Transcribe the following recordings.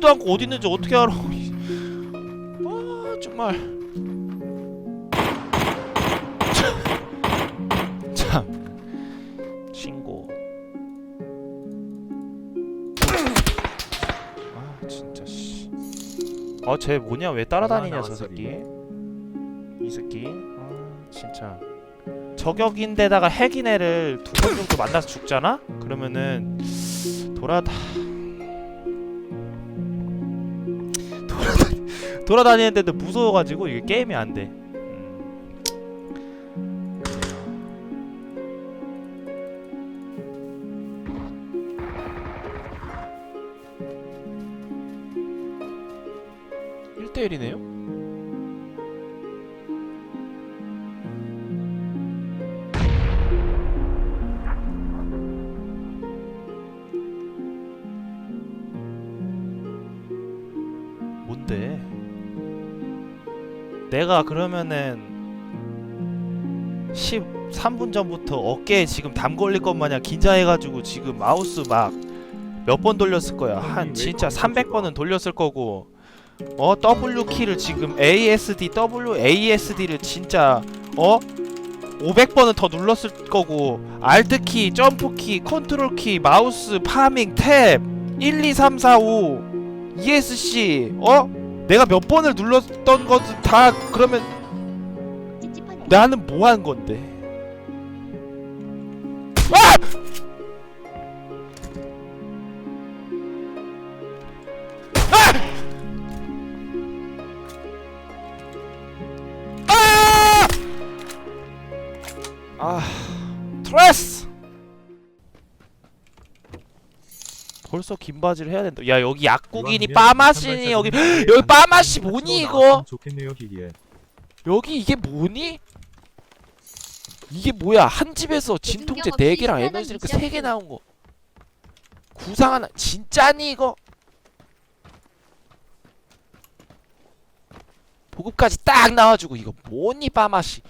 뭐 보지도 않고 어디 있는지 어떻게 알아? 아 정말. 참 신고. 아 진짜 씨. 아쟤 뭐냐 왜 따라다니냐 저 새끼. 이 새끼. 아 진짜. 저격인데다가 핵인 애를 두 번 정도 만나서 죽잖아? 그러면은 돌아다 돌아다니 돌아다니는데도 무서워가지고 이게 게임이 안 돼. 음. 일대일이네요 뭔데? 내가 그러면은 13분 전부터 어깨에 지금 담 걸릴 것 마냥 긴장해가지고 지금 마우스 막 몇 번 돌렸을 거야. 한 진짜 300번은 돌렸을 거고. 어 W 키를 지금 ASD W ASD를 진짜 어 500번은 더 눌렀을 거고 Alt 키, 점프 키, 컨트롤 키, 마우스, 파밍, 탭 1 2 3 4 5 ESC 어 내가 몇 번을 눌렀던 것도 다 그러면. 나는 뭐 한 건데? 벌써 긴 바지를 해야 된다. 야 여기 약국이니 빠마시니 여기 여기 빠마시 뭐니 이거? 좋겠네요 기기에. 여기 이게 뭐니? 이게 뭐야? 한 집에서 진통제 4개랑 에너지 드링크 3개 나온 거. 구상 하나 진짜니 이거? 보급까지 딱 나와주고 이거 뭐니 빠마시?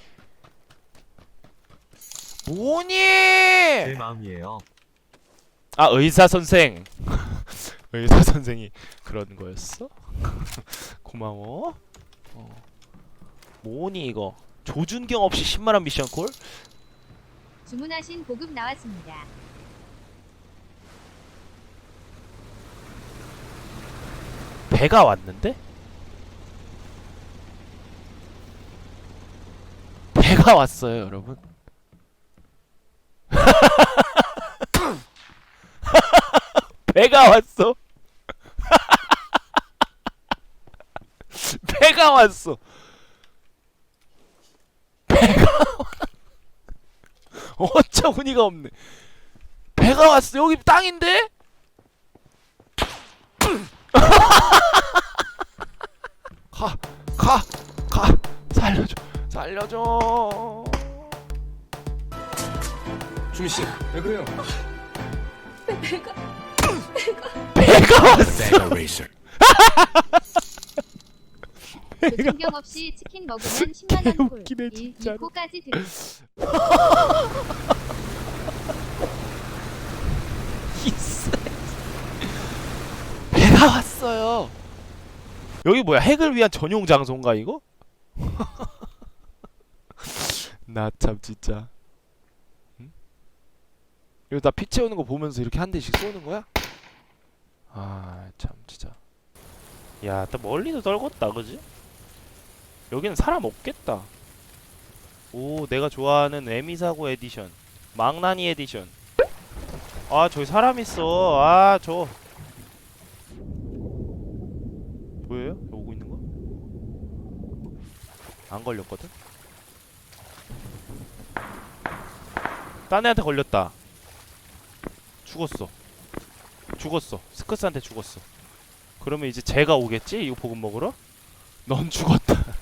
뭐니? 제 마음이에요. 아 의사 선생. 의사 선생이 그런 거였어? 고마워. 어. 뭐니 이거? 조준경 없이 10만 원 미션 콜? 주문하신 보급 나왔습니다. 배가 왔는데? 배가 왔어요, 여러분. 배가 왔어. 배가 왔어. 배가 와. 어처구니가 없네. 배가 왔어. 여기 땅인데? 가, 가, 가, 살려줘, 살려줘. 주미 씨, 왜 그래요? 배가 왔어. Bag Racer. 조준경 없이 치킨 먹으면 10만 원 콜. 개웃기네, 1, 진짜로. 2코까지 드립. 이씨. 배가 왔어요. 여기 뭐야? 핵을 위한 전용 장소인가 이거? 나 참 진짜. 응? 이거 나 피 채우는 거 보면서 이렇게 한 대씩 쏘는 거야? 아, 참 진짜. 야, 또 멀리도 떨궜다, 그지? 여기는 사람 없겠다. 오, 내가 좋아하는 에미사고 에디션, 망나니 에디션. 아 저기 사람 있어 아 저? 여기 오고 있는 거? 안 걸렸거든? 딴 애한테 걸렸다 죽었어 죽었어 스커스한테 죽었어 그러면 이제 쟤가 오겠지? 이거 보급 먹으러? 넌 죽었다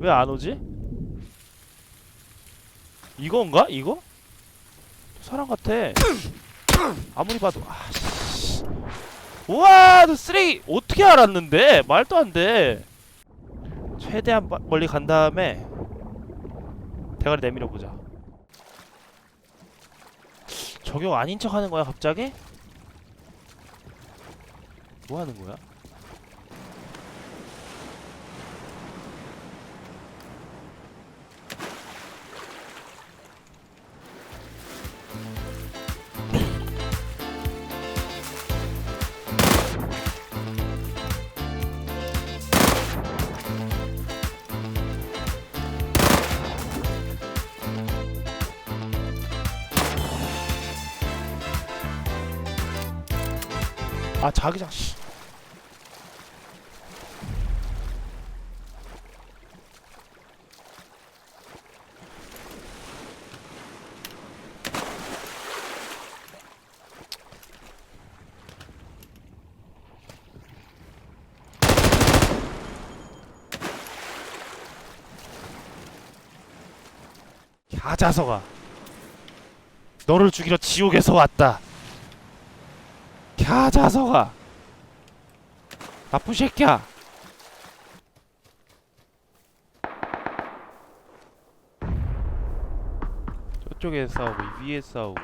왜 안 오지? 이건가? 이거? 사람 같아. 아무리 봐도 아 씨. 우와, 너 쓰레기 어떻게 알았는데? 말도 안 돼. 최대한 마- 멀리 간 다음에 대가리 내밀어 보자. 저격 아닌 척 하는 거야 갑자기? 뭐 하는 거야? 아 자기장 씨. 야자석아 너를 죽이러 지옥에서 왔다 야자석아. 나쁜 새끼야. 저쪽에 싸우고 이 위에 싸우고.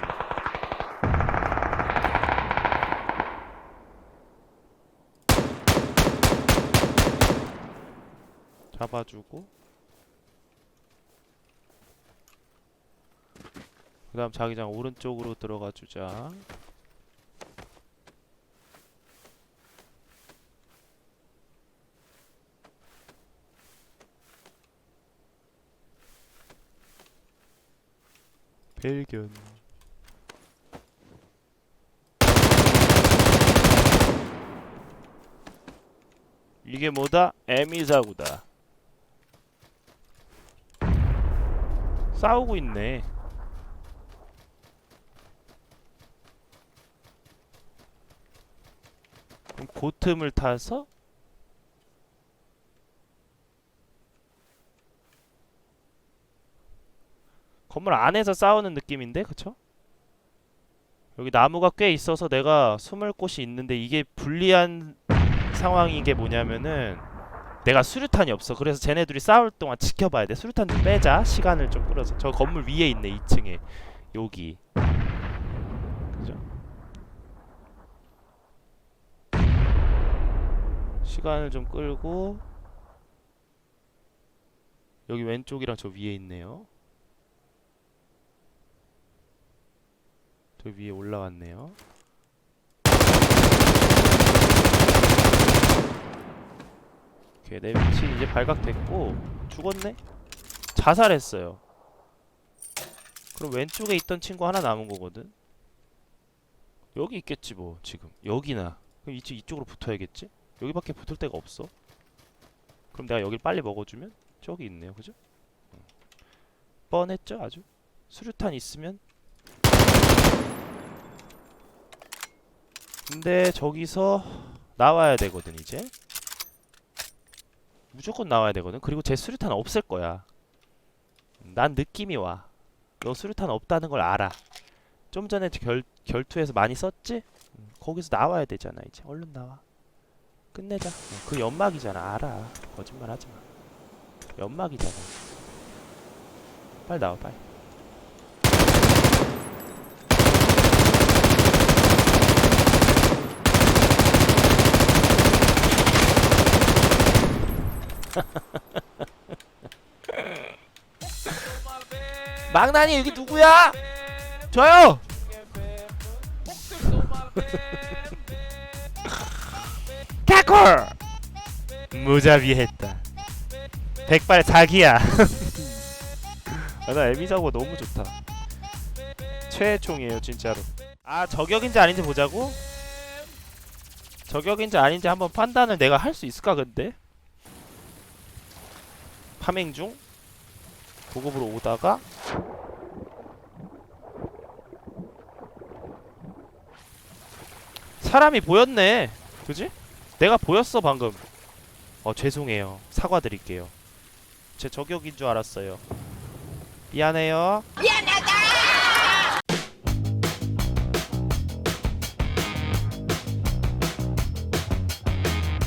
잡아주고. 그 다음 자기장 오른쪽으로 들어가 주자 발견 이게 뭐다? 에미사구다. 싸우고 있네. 그럼 그 틈을 타서 건물 안에서 싸우는 느낌인데 그쵸? 여기 나무가 꽤 있어서 내가 숨을 곳이 있는데 이게 불리한 상황인 게 뭐냐면은 내가 수류탄이 없어. 그래서 쟤네들이 싸울 동안 지켜봐야 돼. 수류탄 좀 빼자. 시간을 좀 끌어서. 저 건물 위에 있네 2층에. 여기. 그죠? 시간을 좀 끌고 여기 왼쪽이랑 저 위에 있네요 저 위에 올라왔네요. 오케이, 내 위치 이제 발각됐고 죽었네? 자살했어요. 그럼 왼쪽에 있던 친구 하나 남은 거거든. 여기 있겠지 뭐 지금 여기나 그럼 이쪽 이쪽으로 붙어야겠지? 여기밖에 붙을 데가 없어. 그럼 내가 여길 빨리 먹어주면 저기 있네요, 그죠? 응. 뻔했죠, 아주. 수류탄 있으면 근데 저기서 나와야 되거든 이제. 무조건 나와야 되거든. 그리고 제 수류탄 없을 거야. 난 느낌이 와너 수류탄 없다는 걸 알아. 좀 전에 결, 결투에서 많이 썼지? 음, 거기서 나와야 되잖아 이제. 얼른 나와. 끝내자. 어, 그 연막이잖아. 알아. 거짓말 하지마. 연막이잖아. 빨리 나와 빨리 망나니 여기 누구야? 저요. 타콜 무자비했다. 백발 자기야. 아, 나 에미사고 너무 좋다. 최총이에요 진짜로. 아 저격인지 아닌지 보자고. 저격인지 아닌지 한번 판단을 내가 할 수 있을까 근데? 파밍 중 보급으로 오다가 사람이 보였네. 그지? 내가 보였어 방금. 어 죄송해요. 사과드릴게요. 제 저격인 줄 알았어요. 미안해요. 미안해